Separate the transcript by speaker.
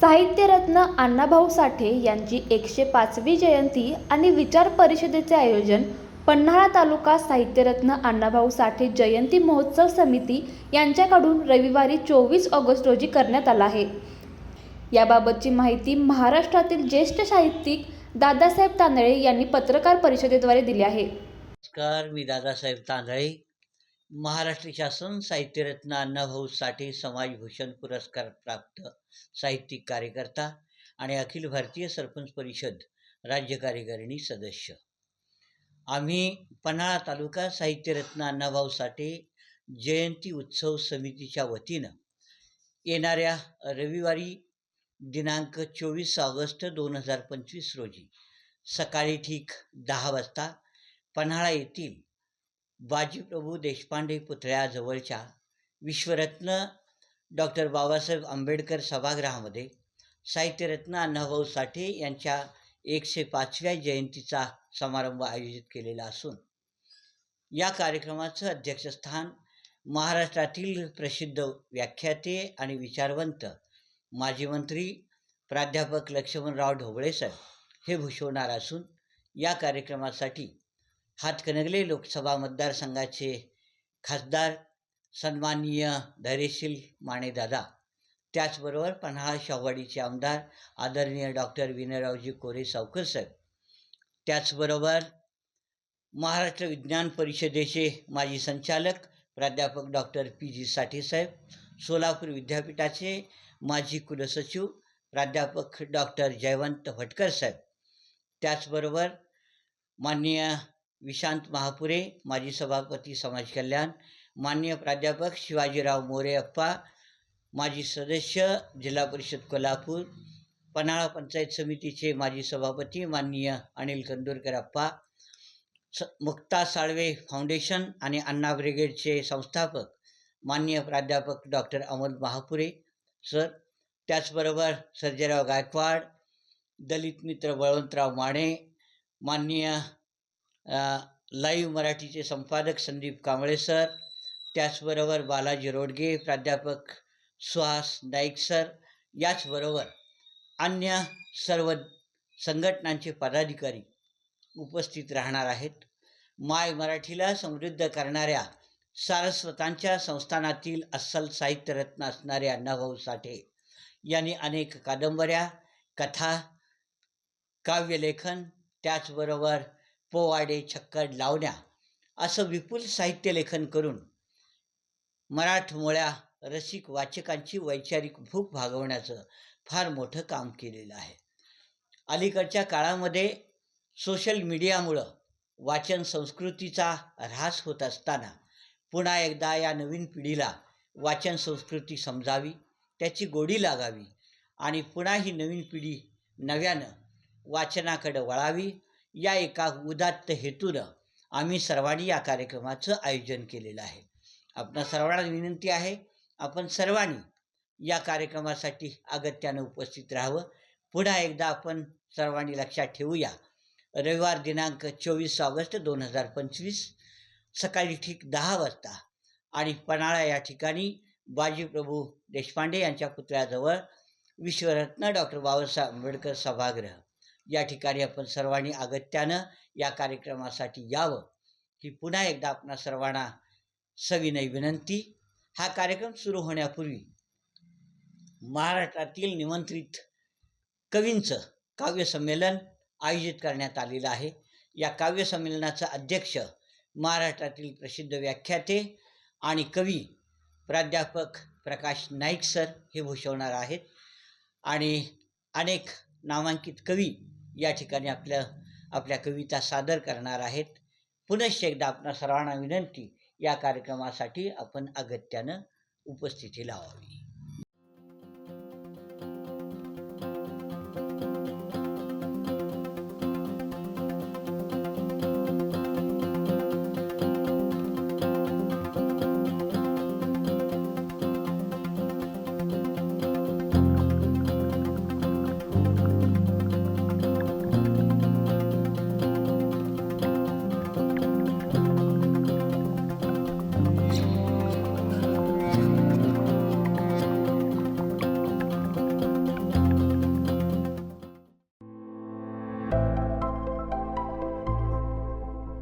Speaker 1: साहित्यरत्न अण्णाभाऊ साठे यांची एकशे पाचवी जयंती आणि विचार परिषदेचे आयोजन पन्हाळा तालुका साहित्यरत्न अण्णाभाऊ साठे जयंती महोत्सव समिती यांच्याकडून रविवारी चोवीस ऑगस्ट रोजी करण्यात आला आहे. याबाबतची माहिती महाराष्ट्रातील ज्येष्ठ साहित्यिक दादासाहेब तांदळे यांनी पत्रकार परिषदेद्वारे दिली आहे.
Speaker 2: नमस्कार मी दादासाहेब तांदळे. महाराष्ट्र शासन साहित्यरत्न अण्णाभाऊ साठे समाजभूषण पुरस्कार प्राप्त साहित्यिक कार्यकर्ता आणि अखिल भारतीय सरपंच परिषद राज्य कार्यकारिणी सदस्य. आम्ही पन्हाळा तालुका साहित्यरत्न अण्णाभाऊ साठे जयंती उत्सव समितीच्या वतीनं येणाऱ्या रविवारी दिनांक चोवीस ऑगस्ट दोन हजार पंचवीस रोजी सकाळी ठीक दहा वाजता पन्हाळा येथील बाजीप्रभू देशपांडे पुतळ्याजवळच्या विश्वरत्न डॉक्टर बाबासाहेब आंबेडकर सभागृहामध्ये साहित्यरत्न अण्णाभाऊ साठे यांच्या एकशे पाचव्या जयंतीचा समारंभ आयोजित केलेला असून या कार्यक्रमाचं अध्यक्षस्थान महाराष्ट्रातील प्रसिद्ध व्याख्याते आणि विचारवंत माजी मंत्री प्राध्यापक लक्ष्मणराव ढोबळे साहेब हे भूषवणार असून या कार्यक्रमासाठी हातकणंगले लोकसभा मतदारसंघाचे खासदार सन्माननीय धैर्यशील मानेदादा त्याचबरोबर पन्हाळा शाहवाडीचे आमदार आदरणीय डॉक्टर विनयरावजी कोरे सावकर साहेब. त्याचबरोबर महाराष्ट्र विज्ञान परिषदेचे माजी संचालक प्राध्यापक डॉक्टर पी जी साठे साहेब. सोलापूर विद्यापीठाचे माजी कुलसचिव प्राध्यापक डॉक्टर जयवंत भटकर साहेब. त्याचबरोबर माननीय विशांत महापुरे माजी सभापती समाज कल्याण माननीय प्राध्यापक शिवाजीराव मोरे अप्पा माजी सदस्य जिल्हा परिषद कोल्हापूर पन्हाळा पंचायत समितीचे माजी सभापती माननीय अनिल कंदुरकर अप्पा स मुक्ता साळवे फाउंडेशन आणि अण्णा ब्रिगेडचे संस्थापक माननीय प्राध्यापक डॉक्टर अमोल महापुरे सर. त्याचबरोबर सर्जेराव गायकवाड दलित मित्र बळवंतराव माने माननीय लाईव्ह मराठीचे संपादक संदीप कांबळे सर त्याचबरोबर बालाजी रोडगे प्राध्यापक सुहास नाईक सर याचबरोबर अन्य सर्व संघटनांचे पदाधिकारी उपस्थित राहणार आहेत. माय मराठीला समृद्ध करणाऱ्या सारस्वतांच्या संस्थानातील अस्सल साहित्यरत्न असणारे अण्णाभाऊ साठे यांनी अनेक कादंबऱ्या कथा काव्यलेखन त्याचबरोबर पोवाडे छक्कड लावण्या असं विपुल साहित्य लेखन करून मराठमोळ्या रसिक वाचकांची वैचारिक भूक भागवण्याचं फार मोठं काम केलेलं आहे. अलीकडच्या काळामध्ये सोशल मीडियामुळं वाचन संस्कृतीचा ऱ्हास होत असताना पुन्हा एकदा या नवीन पिढीला वाचन संस्कृती समजावी त्याची गोडी लागावी आणि पुन्हा ही नवीन पिढी नव्यानं वाचनाकडं वळावी या एका उदात्त हेतूनं आम्ही सर्वांनी या कार्यक्रमाचं आयोजन केलेलं आहे. आपणा सर्वांना विनंती आहे आपण सर्वांनी या कार्यक्रमासाठी अगत्यानं उपस्थित राहावं. पुन्हा एकदा आपण सर्वांनी लक्षात ठेवूया रविवार दिनांक चोवीस ऑगस्ट दोन हजार पंचवीस सकाळी ठीक दहा वाजता आणि पन्हाळा या ठिकाणी बाजीप्रभू देशपांडे यांच्या पुतळ्याजवळ विश्वरत्न डॉक्टर बाबासाहेब आंबेडकर सभागृह. या ठिकाणी आपण सर्वांनी अगत्यानं या कार्यक्रमासाठी यावं ही पुन्हा एकदा आपणा सर्वांना सविनय विनंती. हा कार्यक्रम सुरू होण्यापूर्वी महाराष्ट्रातील निमंत्रित कवींचं काव्यसंमेलन आयोजित करण्यात आलेलं आहे. या काव्यसंमेलनाचा अध्यक्ष महाराष्ट्रातील प्रसिद्ध व्याख्याते आणि कवी प्राध्यापक प्रकाश नाईक सर हे भूषवणार आहेत. आणि अनेक नामांकित कवी या ठिकाणी आपल्या आपल्या कविता सादर करणार आहेत. पुनश्च एकदा आपणा सर्वांना विनंती या कार्यक्रमासाठी आपण अगत्यानं उपस्थिती लावावी.